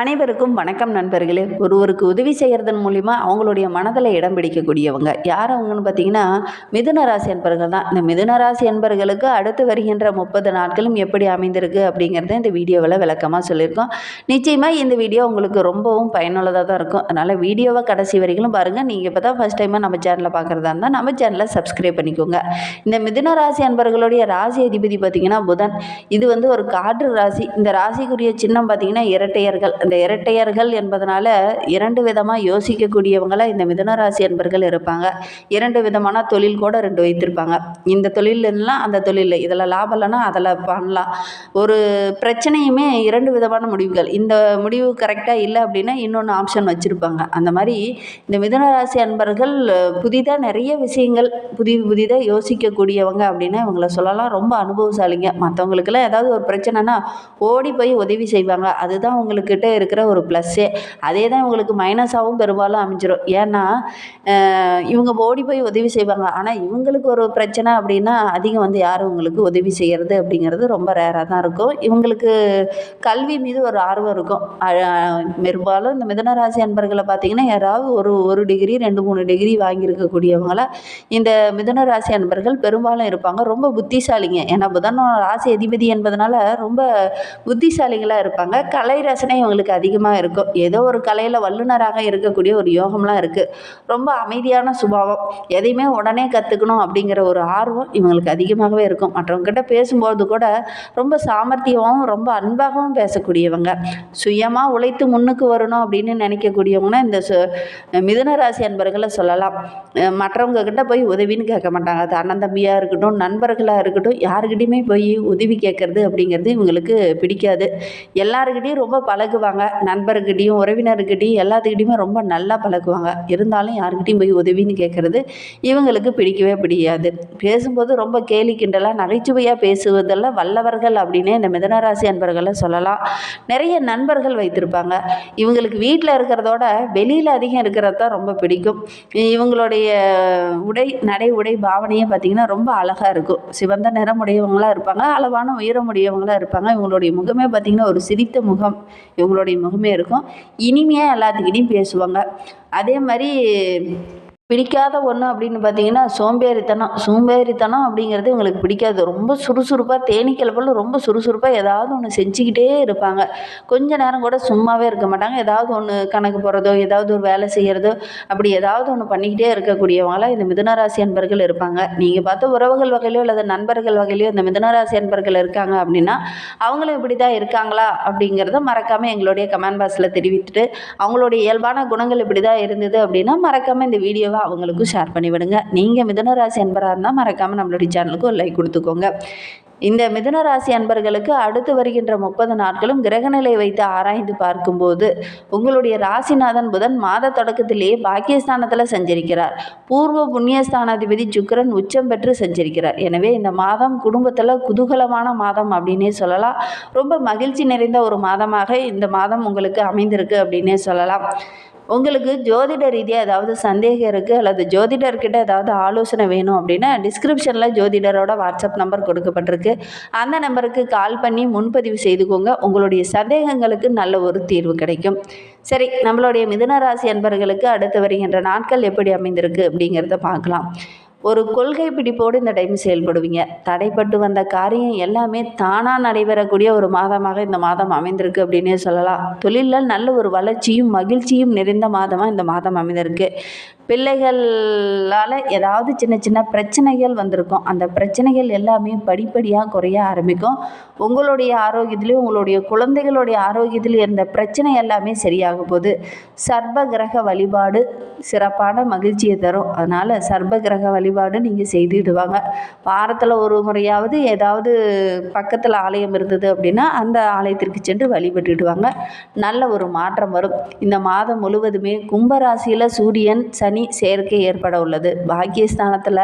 அனைவருக்கும் வணக்கம் நண்பர்களே. ஒருவருக்கு உதவி செய்கிறதன் மூலிமா அவங்களுடைய மனதில் இடம் பிடிக்கக்கூடியவங்க. யார் அவங்கன்னு பார்த்தீங்கன்னா மிதுன ராசி என்பர்கள் தான். இந்த மிதுன ராசி என்பர்களுக்கு அடுத்து வருகின்ற முப்பது நாட்களும் எப்படி அமைந்திருக்கு அப்படிங்கிறத இந்த வீடியோவில் விளக்கமாக சொல்லியிருக்கோம். நிச்சயமாக இந்த வீடியோ உங்களுக்கு ரொம்பவும் பயனுள்ளதாக தான் இருக்கும். அதனால் வீடியோவை கடைசி வரைக்கும் பாருங்கள் நீங்கள் இப்போ தான் ஃபஸ்ட் டைமாக நம்ம சேனலை பார்க்குறதா இருந்தால் நம்ம சேனலை சப்ஸ்கிரைப் பண்ணிக்கோங்க. இந்த மிதுன ராசி என்பர்களுடைய ராசி அதிபதி பார்த்திங்கன்னா புதன். இது வந்து ஒரு காற்று ராசி. இந்த ராசிக்குரிய சின்னம் பார்த்திங்கன்னா இரட்டையர்கள். இந்த இரட்டையர்கள் என்பதனால இரண்டு விதமாக யோசிக்கக்கூடியவங்கள இந்த மிதுன ராசி என்பர்கள் இருப்பாங்க. இரண்டு விதமான தொழில் கூட ரெண்டு வைத்திருப்பாங்க. இந்த தொழில் அந்த தொழில் இதில் லாபம் இல்லைன்னா அதில் பண்ணலாம். ஒரு பிரச்சனையுமே இரண்டு விதமான முடிவுகள். இந்த முடிவு கரெக்டாக இல்லை அப்படின்னா இன்னொன்று ஆப்ஷன் வச்சுருப்பாங்க. அந்த மாதிரி இந்த மிதுன ராசி அன்பர்கள் புதிதாக நிறைய விஷயங்கள் புதி புதிதாக யோசிக்கக்கூடியவங்க அப்படின்னா இவங்கள சொல்லலாம் ரொம்ப அனுபவசாலிங்க. மற்றவங்களுக்கெல்லாம் ஏதாவது ஒரு பிரச்சனைனா ஓடி போய் உதவி செய்வாங்க. அதுதான் உங்களுக்கிட்ட இருக்கிற ஒரு ப்ளஸ்ஸே அதே தான் இவங்களுக்கு மைனஸாகவும் பெரும்பாலும் அமைஞ்சிடும் ஏன்னா இவங்க ஓடி போய் உதவி செய்வாங்க. ஆனால் இவங்களுக்கு ஒரு பிரச்சனை அப்படின்னா அதிகம் வந்து யாரும் இவங்களுக்கு உதவி செய்கிறது அப்படிங்கிறது ரொம்ப ரேராக தான் இருக்கும். இவங்களுக்கு கல்வி மீது ஒரு ஆர்வம் இருக்கும். பெரும்பாலும் இந்த மிதனராசி அன்பர்களை பார்த்தீங்கன்னா யாராவது ஒரு ஒரு டிகிரி ரெண்டு மூணு டிகிரி வாங்கியிருக்கக்கூடியவங்கள இந்த மிதனராசி அன்பர்கள் பெரும்பாலும் இருப்பாங்க. ரொம்ப புத்திசாலிங்க. ஏன்னா புதனோட ராசி அதிபதி என்பதனால ரொம்ப புத்திசாலிகளாக இருப்பாங்க. கலை ரசனை இவங்களுக்கு அதிகமாக இருக்கும். ஏதோ ஒரு கலையில் வல்லுநராக இருக்கக்கூடிய ஒரு யோகம்லாம் இருக்குது ரொம்ப அமைதியான சுபாவம். எதையுமே உடனே கற்றுக்கணும் அப்படிங்கிற ஒரு ஆர்வம் இவங்களுக்கு அதிகமாகவே இருக்கும். மற்றவங்ககிட்ட பேசும்போது கூட ரொம்ப சாமர்த்தியமாகவும் ரொம்ப அன்பாகவும் பேசக்கூடியவங்க. சுயமாக உழைத்து முன்னுக்கு வரணும் அப்படின்னு நினைக்கக்கூடியவங்கன்னா இந்த சு மிதுன ராசி அன்பர்களை சொல்லலாம். மற்றவங்க கிட்ட போய் உதவின்னு கேட்க மாட்டாங்க. அது அண்ணன் தம்பியாக இருக்கட்டும் நண்பர்களாக இருக்கட்டும் யாருக்கிட்டையுமே போய் உதவி கேட்குறது அப்படிங்கிறது இவங்களுக்கு பிடிக்காது. எல்லாருக்கிட்டையும் ரொம்ப பழகுவாங்க. நண்பர்கிட்டையும் உறவினர்கிட்டையும் எல்லாத்துக்கிட்டையுமே ரொம்ப நல்லா பழகுவாங்க. இருந்தாலும் யாருக்கிட்டையும் போய் உதவின்னு கேட்குறது இவங்களுக்கு பிடிக்கவே பிடிக்காது. பேசும்போது ரொம்ப கேலி கிண்டலாக நகைச்சுவையாக பேசுவதில் வல்லவர்கள் அப்படின்னே இந்த மிதனராசி அன்பர்களை சொல்லலாம். நிறைய நண்பர்கள் வைத்திருப்பாங்க. இவங்களுக்கு வீட்டில் இருக்கிறதோட வெளியில் அதிகம் இருக்கிறது தான் ரொம்ப பிடிக்கும். இவங்களுடைய உடை நடை உடை பாவனையே பார்த்திங்கன்னா ரொம்ப அழகாக இருக்கும். சிவந்த நிறமுடையவங்களாக இருப்பாங்க. அளவான உயரமுடையவங்களாக இருப்பாங்க. இவங்களுடைய முகமே பார்த்திங்கன்னா ஒரு சிரித்த முகம். இவங்களுடைய முகமே இருக்கும். இனிமையாக எல்லாத்துக்கிட்டையும் பேசுவாங்க. அதே மாதிரி பிடிக்காத ஒன்று அப்படின்னு பார்த்தீங்கன்னா சோம்பேறித்தனம். சோம்பேறித்தனம் அப்படிங்கிறது உங்களுக்கு பிடிக்காது. ரொம்ப சுறுசுறுப்பாக தேனீக்கள் போல் ரொம்ப சுறுசுறுப்பாக ஏதாவது ஒன்று செஞ்சுக்கிட்டே இருப்பாங்க. கொஞ்ச நேரம் கூட சும்மாவே இருக்க மாட்டாங்க. ஏதாவது ஒன்று கணக்கு போகிறதோ ஏதாவது ஒரு வேலை செய்கிறதோ அப்படி ஏதாவது ஒன்று பண்ணிக்கிட்டே இருக்கக்கூடியவங்களாம் இந்த மிதுனராசி அன்பர்கள் இருப்பாங்க. நீங்கள் பார்த்த உறவுகள் வகையிலோ அல்லது நண்பர்கள் வகையிலையோ இந்த மிதுனராசி அன்பர்கள் இருக்காங்க அப்படின்னா அவங்களும் இப்படி தான் இருக்காங்களா அப்படிங்கிறத மறக்காமல் எங்களுடைய கமெண்ட் பாக்ஸில் தெரிவித்துட்டு அவங்களுடைய இயல்பான குணங்கள் இப்படி தான் இருந்தது அப்படின்னா மறக்காமல் இந்த வீடியோவை அவங்களுக்கும் ஷேர் பண்ணிவிடுங்க நீங்கள் மிதனராசி அன்பராக இருந்தால் மறக்காமல் நம்மளுடைய சேனலுக்கு ஒரு லைக் கொடுத்துக்கோங்க. இந்த மிதனராசி அன்பர்களுக்கு அடுத்து வருகின்ற முப்பது நாட்களும் கிரகநிலை வைத்து ஆராய்ந்து பார்க்கும்போது உங்களுடைய ராசிநாதன் புதன் மாத தொடக்கத்திலேயே பாக்கியஸ்தானத்தில் சஞ்சரிக்கிறார். பூர்வ புண்ணியஸ்தானாதிபதி சுக்கரன் உச்சம் பெற்று சஞ்சரிக்கிறார். எனவே இந்த மாதம் குடும்பத்தில் குதூகலமான மாதம் அப்படின்னே சொல்லலாம். ரொம்ப மகிழ்ச்சி நிறைந்த ஒரு மாதமாக இந்த மாதம் உங்களுக்கு அமைந்திருக்கு அப்படின்னே சொல்லலாம். உங்களுக்கு ஜோதிட ரீதியாக ஏதாவது சந்தேகம் இருக்குது அல்லது ஜோதிடர்கிட்ட ஏதாவது ஆலோசனை வேணும் அப்படின்னா டிஸ்கிரிப்ஷனில் ஜோதிடரோட வாட்ஸ்அப் நம்பர் கொடுக்கப்பட்டிருக்கு. அந்த நம்பருக்கு கால் பண்ணி முன்பதிவு செய்துக்கோங்க. உங்களுடைய சந்தேகங்களுக்கு நல்ல ஒரு தீர்வு கிடைக்கும். சரி நம்மளுடைய மிதுனராசி அன்பர்களுக்கு அடுத்து வருகின்ற நாட்கள் எப்படி அமைந்திருக்கு அப்படிங்கிறத பார்க்கலாம். ஒரு கொள்கை பிடிப்போடு இந்த டைம் செயல்படுவீங்க. தடைப்பட்டு வந்த காரியம் எல்லாமே தானாக நடைபெறக்கூடிய ஒரு மாதமாக இந்த மாதம் அமைந்திருக்கு அப்படின்னே சொல்லலாம். தொழிலில் நல்ல ஒரு வளர்ச்சியும் மகிழ்ச்சியும் நிறைந்த மாதமாக இந்த மாதம் அமைந்திருக்கு. பிள்ளைகளால் ஏதாவது சின்ன சின்ன பிரச்சனைகள் வந்திருக்கும். அந்த பிரச்சனைகள் எல்லாமே படிப்படியாக குறைய ஆரம்பிக்கும். உங்களுடைய ஆரோக்கியத்துலேயும் உங்களுடைய குழந்தைகளுடைய ஆரோக்கியத்திலையும் இருந்த பிரச்சனை எல்லாமே சரியாக போகுது. சர்ப கிரக வழிபாடு சிறப்பான மகிழ்ச்சியை தரும். அதனால் சர்ப கிரக வழிபாடு நீங்கள் செய்துடுவாங்க. வாரத்தில் ஒரு முறையாவது ஏதாவது பக்கத்தில் ஆலயம் இருந்தது அப்படின்னா அந்த ஆலயத்திற்கு சென்று வழிபட்டுடுவாங்க. நல்ல ஒரு மாற்றம் வரும். இந்த மாதம் முழுவதுமே கும்பராசியில் சூரியன் சனி சேர்க்கை ஏற்பட உள்ளது. பாக்கியஸ்தானத்தில்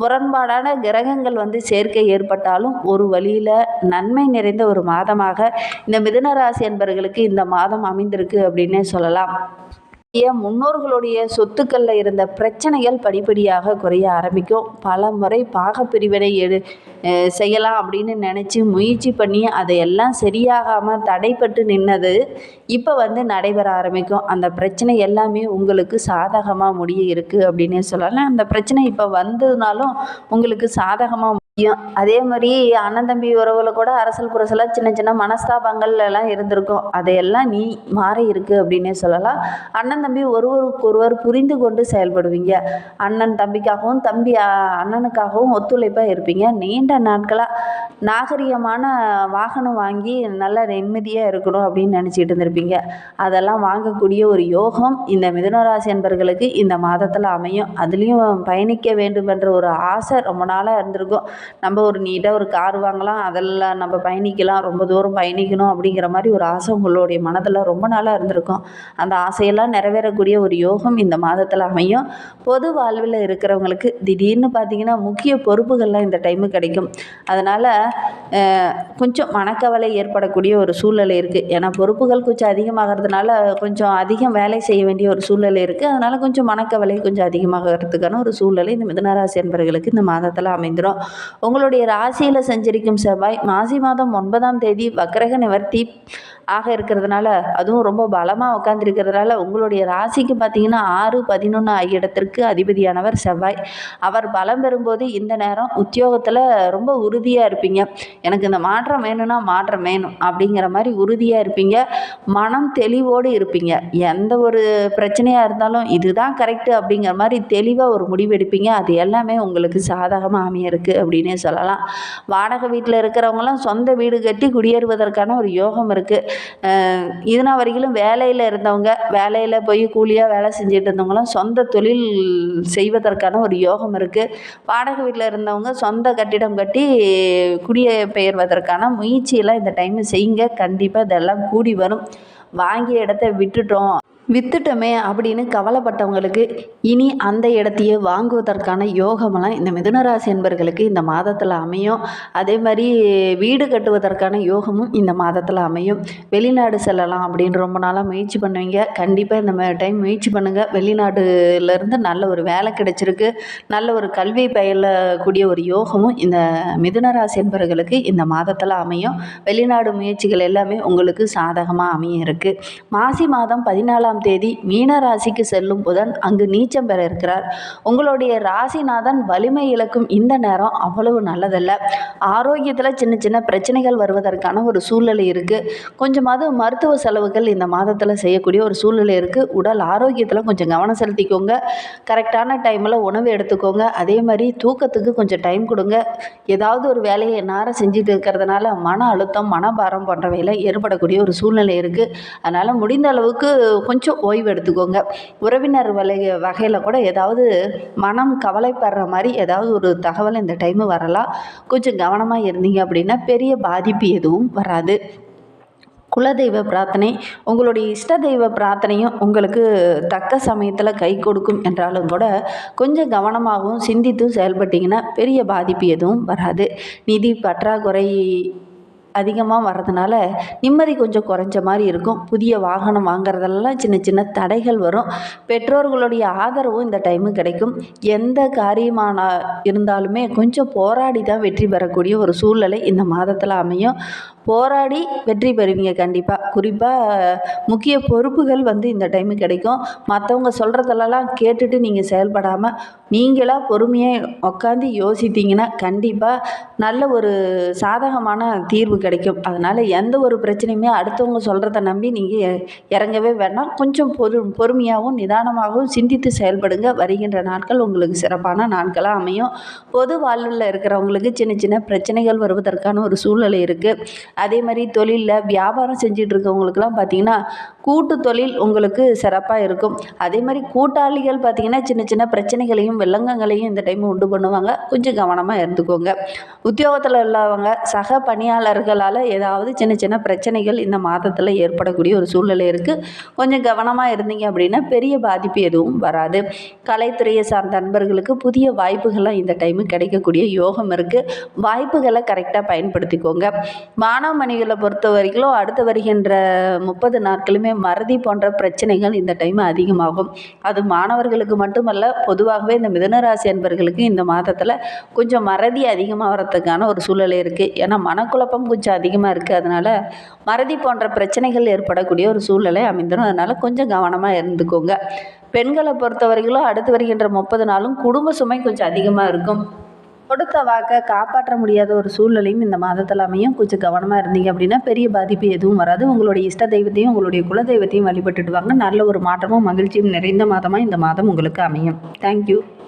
முரண்பாடான கிரகங்கள் வந்து சேர்க்கை ஏற்பட்டாலும் ஒரு வழியில் நன்மை நிறைந்த ஒரு மாதமாக இந்த மிதுன ராசி என்பவர்களுக்கு இந்த மாதம் அமைந்திருக்கு அப்படின்னே சொல்லலாம். முன்னோர்களுடைய சொத்துக்களில் இருந்த பிரச்சனைகள் படிப்படியாக குறைய ஆரம்பிக்கும். பல முறை பாகப்பிரிவினை எடு செய்யலாம் அப்படின்னு நினச்சி முயற்சி பண்ணி அதையெல்லாம் சரியாகாமல் தடைப்பட்டு நின்னது இப்போ வந்து நடைபெற ஆரம்பிக்கும். அந்த பிரச்சனை எல்லாமே உங்களுக்கு சாதகமாக முடிய இருக்குது அப்படின்னே சொல்லலாம். அந்த பிரச்சனை இப்போ வந்ததுனாலும் உங்களுக்கு சாதகமாக அதே மாதிரி அண்ணன் தம்பி உறவுல கூட அரசல் புரசலாக சின்ன சின்ன மனஸ்தாபங்கள் எல்லாம் இருந்திருக்கும். அதையெல்லாம் நீ மாறி இருக்கு அப்படின்னே சொல்லலாம். அண்ணன் தம்பி ஒருவருக்கொருவர் புரிந்து கொண்டு செயல்படுவீங்க. அண்ணன் தம்பிக்காகவும் தம்பி அண்ணனுக்காகவும் ஒத்துழைப்பாக இருப்பீங்க. நீண்ட நாட்களாக நாகரிகமான வாகனம் வாங்கி நல்லா நிம்மதியாக இருக்கணும் அப்படின்னு நினச்சிட்டு இருந்திருப்பீங்க. அதெல்லாம் வாங்கக்கூடிய ஒரு யோகம் இந்த மிதுனராசி என்பர்களுக்கு இந்த மாதத்தில் அமையும். அதுலேயும் பயணிக்க வேண்டும் என்ற ஒரு ஆசை ரொம்ப நாளாக இருந்திருக்கும். நம்ம ஒரு நீட்டாக ஒரு கார் வாங்கலாம் அதெல்லாம் நம்ம பயணிக்கலாம் ரொம்ப தூரம் பயணிக்கணும் அப்படிங்கிற மாதிரி ஒரு ஆசை உங்களுடைய மனதில் ரொம்ப நாளாக இருந்திருக்கும். அந்த ஆசையெல்லாம் நிறைவேறக்கூடிய ஒரு யோகம் இந்த மாதத்தில் அமையும். பொது வாழ்வில் இருக்கிறவங்களுக்கு திடீர்னு பார்த்தீங்கன்னா முக்கிய பொறுப்புகள்லாம் இந்த டைமு கிடைக்கும். அதனால் கொஞ்சம் மனக்கவலை ஏற்படக்கூடிய ஒரு சூழ்நிலை இருக்குது ஏன்னா பொறுப்புகள் கொஞ்சம் அதிகமாகிறதுனால கொஞ்சம் அதிகம் வேலை செய்ய வேண்டிய ஒரு சூழ்நிலை இருக்குது அதனால் கொஞ்சம் மனக்கவலை கொஞ்சம் அதிகமாகிறதுக்கான ஒரு சூழ்நிலை இந்த மிதனராசி என்பவர்களுக்கு இந்த மாதத்தில் அமைந்துடும் உங்களுடைய ராசியில் சஞ்சரிக்கும் செவ்வாய் மாசி மாதம் ஒன்பதாம் தேதி வக்ரக நிவர்த்தி ஆக இருக்கிறதுனால அதுவும் ரொம்ப பலமாக உட்காந்துருக்கிறதுனால உங்களுடைய ராசிக்கு பார்த்தீங்கன்னா ஆறு பதினொன்று ஆகிய இடத்திற்கு அதிபதியானவர் செவ்வாய். அவர் பலம் பெறும்போது இந்த நேரம் உத்தியோகத்தில் ரொம்ப உறுதியாக இருப்பீங்க. எனக்கு இந்த மாற்றம் வேணும்னா மாற்றம் வேணும் அப்படிங்கிற மாதிரி உறுதியாக இருப்பீங்க. மனம் தெளிவோடு இருப்பீங்க. எந்த ஒரு பிரச்சனையாக இருந்தாலும் இதுதான் கரெக்டு அப்படிங்கிற மாதிரி தெளிவாக ஒரு முடிவு எடுப்பீங்க. அது எல்லாமே உங்களுக்கு சாதகமாக அமைய இருக்குது அப்படின்னு சொல்லலாம். வாடகை வீட்டில் இருக்கிறவங்களாம் சொந்த வீடு கட்டி குடியேறுவதற்கான ஒரு யோகம் இருக்குது இதுனா வரைக்கும் வேலையில் இருந்தவங்க வேலையில் போய் கூலியாக வேலை செஞ்சுட்டு இருந்தவங்களாம் சொந்த தொழில் செய்வதற்கான ஒரு யோகம் இருக்குது வாடகை வீட்டில் இருந்தவங்க சொந்த கட்டிடம் கட்டி குடியே பெயர்வதற்கான முயற்சியெல்லாம் இந்த டைம் செய்யுங்க. கண்டிப்பாக இதெல்லாம் கூடி வரும். வாங்கிய இடத்த விட்டுட்டோம். வித்துட்டோமே அப்படின்னு கவலைப்பட்டவங்களுக்கு இனி அந்த இடத்தையே வாங்குவதற்கான யோகமெல்லாம் இந்த மிதுனராசி என்பர்களுக்கு இந்த மாதத்தில் அமையும். அதே மாதிரி வீடு கட்டுவதற்கான யோகமும் இந்த மாதத்தில் அமையும். வெளிநாடு செல்லலாம் அப்படின்னு ரொம்ப நாளாக முயற்சி பண்ணுவீங்க. கண்டிப்பாக இந்த டைம் முயற்சி பண்ணுங்கள் வெளிநாடுலேருந்து நல்ல ஒரு வேலை கிடைச்சிருக்கு. நல்ல ஒரு கல்வி பயிலக்கூடிய ஒரு யோகமும் இந்த மிதுனராசி என்பவர்களுக்கு இந்த மாதத்தில் அமையும். வெளிநாடு முயற்சிகள் எல்லாமே உங்களுக்கு சாதகமாக அமைய இருக்குது மாசி மாதம் பதினாலாம் தேதி மீன ராசிக்கு செல்லும் புதன் அங்கு நீச்சம் பெற இருக்கிறார். உங்களுடைய ராசிநாதன் வலிமை இழக்கும் இந்த நேரம் அவ்வளவு நல்லதல்ல. ஆரோக்கியத்தில் சின்ன சின்ன பிரச்சனைகள் வருவதற்கான ஒரு சூழ்நிலை இருக்குது கொஞ்சமாவது மருத்துவ செலவுகள் இந்த மாதத்தில் செய்யக்கூடிய ஒரு சூழ்நிலை இருக்குது உடல் ஆரோக்கியத்தில் கொஞ்சம் கவனம் செலுத்திக்கோங்க. கரெக்டான டைமில் உணவு எடுத்துக்கோங்க. அதே மாதிரி தூக்கத்துக்கு கொஞ்சம் டைம் கொடுங்க. ஏதாவது ஒரு வேலையை நேரம் செஞ்சுட்டு இருக்கிறதுனால மன அழுத்தம் மனபாரம் போன்றவையில் ஏற்படக்கூடிய ஒரு சூழ்நிலை இருக்குது அதனால் முடிந்த அளவுக்கு கொஞ்சம் ஓய்வு எடுத்துக்கோங்க. உறவினர் வலை வகையில் கூட ஏதாவது மனம் கவலைப்படுற மாதிரி ஏதாவது ஒரு தகவல் இந்த டைமு வரலாம். கொஞ்சம் கவனமாக இருந்தீங்க அப்படின்னா பெரிய பாதிப்பு எதுவும் வராது. குலதெய்வ பிரார்த்தனை உங்களுடைய இஷ்ட தெய்வ பிரார்த்தனையும் உங்களுக்கு தக்க சமயத்தில் கை கொடுக்கும் என்றாலும் கூட கொஞ்சம் கவனமாகவும் சிந்தித்தும் செயல்பட்டீங்கன்னா பெரிய பாதிப்பு எதுவும் வராது. நிதி பற்றாக்குறை அதிகமாக வர்றதுனால நிம்மதி கொஞ்சம் குறைஞ்ச மாதிரி இருக்கும். புதிய வாகனம் வாங்குறதெல்லாம் சின்ன சின்ன தடைகள் வரும். பெற்றோர்களுடைய ஆதரவும் இந்த டைமு கிடைக்கும். எந்த காரியமான இருந்தாலுமே கொஞ்சம் போராடி தான் வெற்றி பெறக்கூடிய ஒரு சூழ்நிலை இந்த மாதத்தில் அமையும். போராடி வெற்றி பெறுவீங்க கண்டிப்பாக குறிப்பாக முக்கிய பொறுப்புகள் வந்து இந்த டைமு கிடைக்கும். மற்றவங்க சொல்கிறதெல்லாம் கேட்டுட்டு நீங்கள் செயல்படாமல் நீங்களாக பொறுமையாக உட்காந்து யோசித்தீங்கன்னா கண்டிப்பாக நல்ல ஒரு சாதகமான தீர்வு கிடைக்கும். அதனால் எந்த ஒரு பிரச்சனையுமே அடுத்தவங்க சொல்கிறத நம்பி நீங்கள் இறங்கவே வேண்டாம். கொஞ்சம் பொறு பொறுமையாகவும் நிதானமாகவும் சிந்தித்து செயல்படுங்க. வருகின்ற நாட்கள் உங்களுக்கு சிறப்பான நாட்களாக அமையும். பொது வாழ்வில் இருக்கிறவங்களுக்கு சின்ன சின்ன பிரச்சனைகள் வருவதற்கான ஒரு சூழ்நிலை இருக்குது அதே மாதிரி தொழிலில் வியாபாரம் செஞ்சுட்டு இருக்கவங்களுக்குலாம் பார்த்தீங்கன்னா கூட்டு தொழில் உங்களுக்கு சிறப்பாக இருக்கும். அதே மாதிரி கூட்டாளிகள் பார்த்தீங்கன்னா சின்ன சின்ன பிரச்சனைகளையும் வில்லங்கங்களையும் இந்த டைம் உண்டு பண்ணுவாங்க. கொஞ்சம் கவனமாக இருந்துக்கோங்க. உத்தியோகத்தில் உள்ளவங்க சக பணியாளர்களால் ஏதாவது சின்ன சின்ன பிரச்சனைகள் இந்த மாதத்தில் ஏற்படக்கூடிய ஒரு சூழ்நிலை இருக்குது கொஞ்சம் கவனமாக இருந்தீங்க அப்படின்னா பெரிய பாதிப்பு எதுவும் வராது. கலைத்துறையை சார்ந்த நண்பர்களுக்கு புதிய வாய்ப்புகள்லாம் இந்த டைமு கிடைக்கக்கூடிய யோகம் இருக்குது வாய்ப்புகளை கரெக்டாக பயன்படுத்திக்கோங்க. மாணவ மாணவமணிகளை பொறுத்த வரைக்கும் அடுத்து வருகின்ற முப்பது நாட்களுமே மறதி போன்ற பிரச்சனைகள் இந்த டைம் அதிகமாகும். அது மாணவர்களுக்கு மட்டுமல்ல பொதுவாகவே இந்த மிதனராசி அன்பர்களுக்கு இந்த மாதத்தில் கொஞ்சம் மறதி அதிகமாக வரத்துக்கான ஒரு சூழ்நிலை இருக்குது ஏன்னா மனக்குழப்பம் கொஞ்சம் அதிகமாக இருக்குது அதனால் மறதி போன்ற பிரச்சனைகள் ஏற்படக்கூடிய ஒரு சூழ்நிலை அமைந்துடும் அதனால் கொஞ்சம் கவனமாக இருந்துக்கோங்க. பெண்களை பொறுத்த வரைக்கும் அடுத்து வருகின்ற முப்பது நாளும் குடும்ப சுமை கொஞ்சம் அதிகமாக இருக்கும். கொடுத்த வாக்கை காப்பாற்ற முடியாத ஒரு சூழ்நிலையும் இந்த மாதத்தில் அமையும். கொஞ்சம் கவனமாக இருந்தீங்க அப்படின்னா பெரிய பாதிப்பு எதுவும் வராது. உங்களுடைய இஷ்ட தெய்வத்தையும் உங்களுடைய குல தெய்வத்தையும் வழிபட்டுட்டு வாங்க. நல்ல ஒரு மாற்றமும் மகிழ்ச்சியும் நிறைந்த மாதமாக இந்த மாதம் உங்களுக்கு அமையும். தேங்க்யூ